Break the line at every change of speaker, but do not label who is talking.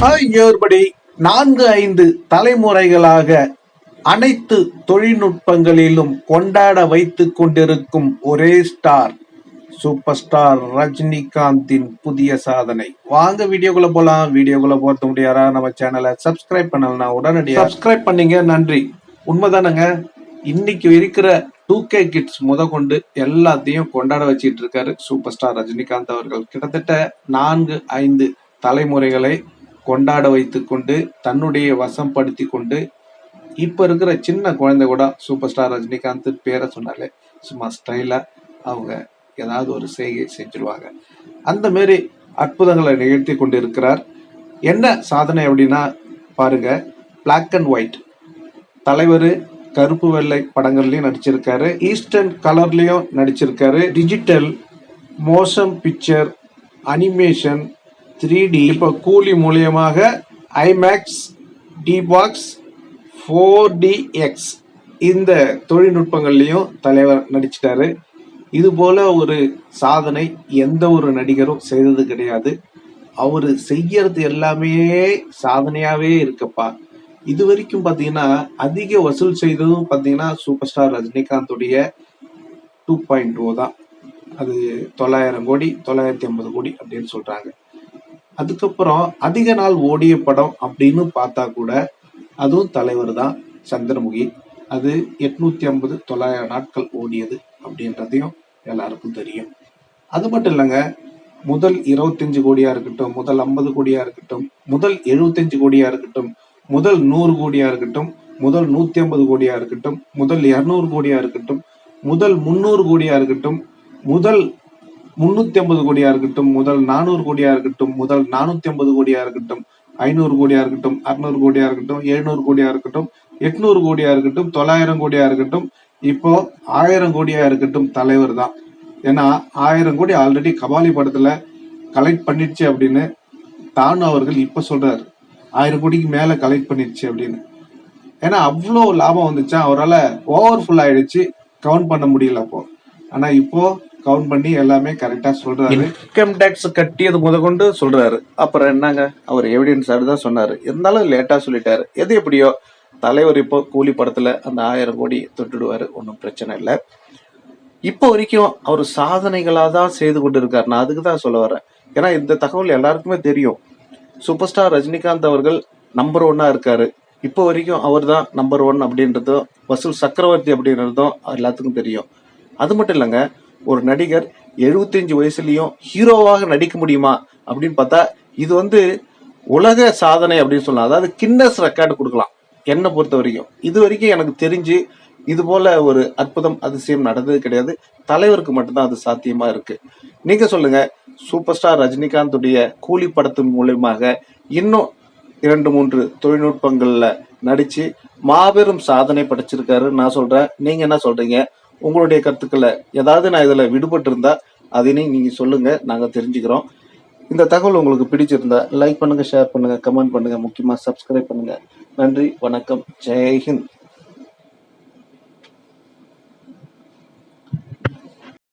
ஏற்படி நான்கு ஐந்து தலைமுறைகளாக அனைத்து தொழில்நுட்பங்களிலும் கொண்டாட வைத்துக் கொண்டிருக்கும் ஒரே ஸ்டார் சூப்பர் ஸ்டார் ரஜினிகாந்தின் புதிய சாதனை. வாங்க வீடியோக்குள்ள போலாம். வீடியோக்குள்ள போறது முடியாரா நம்ம சேனலை சப்ஸ்கிரைப் பண்ணலாம் உடனடியாக சப்ஸ்கிரைப் பண்ணீங்க. நன்றி. உண்மைதானங்க. இன்னைக்கு இருக்கிற டூ கே கிட்ஸ் முத கொண்டு எல்லாத்தையும் கொண்டாட வச்சிட்டு இருக்காரு சூப்பர் ஸ்டார் ரஜினிகாந்த் அவர்கள். கிட்டத்தட்ட நான்கு ஐந்து தலைமுறைகளை கொண்டாட வைத்து கொண்டு தன்னுடைய வசப்படுத்தி கொண்டு இப்ப இருக்கிற சின்ன குழந்தை கூட சூப்பர் ஸ்டார் ரஜினிகாந்த் பேரை சொன்னாலே சும்மா ஸ்டைலா அவங்க ஏதாவது ஒரு செய்கை செஞ்சிருவாங்க. அந்த மாரி அற்புதங்களை நிகழ்த்தி கொண்டு இருக்கிறார் என்ன சாதனை அப்படின்னா பாருங்க பிளாக் அண்ட் ஒயிட் தலைவர் கருப்பு வெள்ளை படங்கள்லயும் நடிச்சிருக்காரு. ஈஸ்டர்ன் கலர்லயும் நடிச்சிருக்காரு. Digital motion picture animation three D இப்போ கூலி மூலியமாக IMAX D box four D X இந்த தொழில்நுட்பங்கள்லையும் தலைவர் நடிச்சிட்டாரு. இது போல ஒரு சாதனை எந்த ஒரு நடிகரும் செய்தது கிடையாது. அவர் செய்யறது எல்லாமே சாதனையாவே இருக்கப்பா. இது வரைக்கும் பார்த்தீங்கன்னா அதிக வசூல் செய்ததும் பார்த்தீங்கன்னா சூப்பர் ஸ்டார் ரஜினிகாந்துடைய டூ பாயிண்ட் டூ தான். அது தொள்ளாயிரம் கோடி தொள்ளாயிரத்தி ஐம்பது கோடி அப்படின்னு சொல்றாங்க. அதுக்கப்புறம் அதிக நாள் ஓடிய படம் அப்படின்னு பார்த்தா கூட அதுவும் தலைவர் தான் சந்திரமுகி. அது எட்நூத்தி ஐம்பது தொள்ளாயிரம் நாட்கள் ஓடியது அப்படின்றதையும் எல்லாருக்கும் தெரியும். அது மட்டும் இல்லைங்க முதல் இருபத்தஞ்சு கோடியா இருக்கட்டும் முதல் ஐம்பது கோடியா இருக்கட்டும் முதல் எழுபத்தஞ்சு கோடியா இருக்கட்டும் முதல் நூறு கோடியா இருக்கட்டும் முதல் நூத்தி ஐம்பது கோடியா இருக்கட்டும் முதல் இருநூறு கோடியா இருக்கட்டும் முதல் முன்னூறு கோடியா இருக்கட்டும் முதல் முன்னூத்தி ஐம்பது கோடியா இருக்கட்டும் முதல் நானூறு கோடியா இருக்கட்டும் முதல் நானூத்தி ஐம்பது கோடியா இருக்கட்டும் ஐநூறு கோடியா இருக்கட்டும் அறுநூறு கோடியா இருக்கட்டும் எழுநூறு கோடியா இருக்கட்டும் எட்நூறு கோடியா இருக்கட்டும் தொள்ளாயிரம் கோடியா இருக்கட்டும் இப்போ ஆயிரம் கோடியா இருக்கட்டும் தலைவர் தான். ஏன்னா ஆயிரம் கோடி ஆல்ரெடி கபாலி படத்துல கலெக்ட் பண்ணிடுச்சு அப்படின்னு தானு அவர்கள் இப்ப சொல்றாரு. ஆயிரம் கோடிக்கு மேல கலெக்ட் பண்ணிடுச்சு அப்படின்னு. ஏன்னா அவ்வளோ லாபம் வந்துச்சா? அவரால் ஓவர்ஃபுல் ஆயிடுச்சு. கவுண்ட் பண்ண முடியல அப்போ. ஆனா இப்போ கவுண்ட் பண்ணி எல்லாமே கரெக்டா சொல்றாரு. இன்கம் டேக்ஸ் கட்டியது முதற்கொண்டு சொல்றாரு. அப்புறம் என்னங்க? அவர் எவிடன்ஸ் தான் சொன்னாரு. இருந்தாலும் லேட்டா சொல்லிட்டாரு. எது எப்படியோ தலைவர் இப்போ கூலி படத்துல அந்த ஆயிரம் கோடி தொட்டுடுவாரு. ஒன்றும் பிரச்சனை இல்லை. இப்போ வரைக்கும் அவர் சாதனைகளாக தான் செய்து கொண்டு இருக்கார் நான் அதுக்கு தான் சொல்ல வரேன். ஏன்னா இந்த தகவல் எல்லாருக்குமே தெரியும். சூப்பர் ஸ்டார் ரஜினிகாந்த் அவர்கள் நம்பர் ஒன்னா இருக்காரு. இப்போ வரைக்கும் அவர் தான் நம்பர் ஒன் அப்படின்றதும் வசூல் சக்கரவர்த்தி அப்படின்றதும் எல்லாத்துக்கும் தெரியும். அது மட்டும் இல்லைங்க ஒரு நடிகர் 75 வயசுலயும் ஹீரோவாக நடிக்க முடியுமா அப்படின்னு பார்த்தா இது வந்து உலக சாதனை அப்படின்னு சொல்லலாம். அதாவது கின்னஸ் ரெக்கார்டு கொடுக்கலாம் என்னை பொறுத்த வரைக்கும். இது வரைக்கும் எனக்கு தெரிஞ்சு இது போல ஒரு அற்புதம் அதிசயம் நடந்தது கிடையாது. தலைவருக்கு மட்டும்தான் அது சாத்தியமா இருக்கு. நீங்க சொல்லுங்க சூப்பர் ஸ்டார் ரஜினிகாந்துடைய கூலி படத்தின் மூலியமாக இன்னும் இரண்டு மூன்று தொழில்நுட்பங்கள்ல நடிச்சு மாபெரும் சாதனை படைச்சிருக்காரு நான் சொல்றேன். நீங்க என்ன சொல்றீங்க? உங்களுடைய கருத்துக்களை ஏதாவது நான் இதுல விடுபட்டு இருந்தா அதையும் நீங்க சொல்லுங்க நாங்க தெரிஞ்சுக்கிறோம். இந்த தகவல் உங்களுக்கு பிடிச்சிருந்தா லைக் பண்ணுங்க ஷேர் பண்ணுங்க கமெண்ட் பண்ணுங்க முக்கியமா சப்ஸ்கிரைப் பண்ணுங்க. நன்றி வணக்கம் ஜெய்ஹிந்த்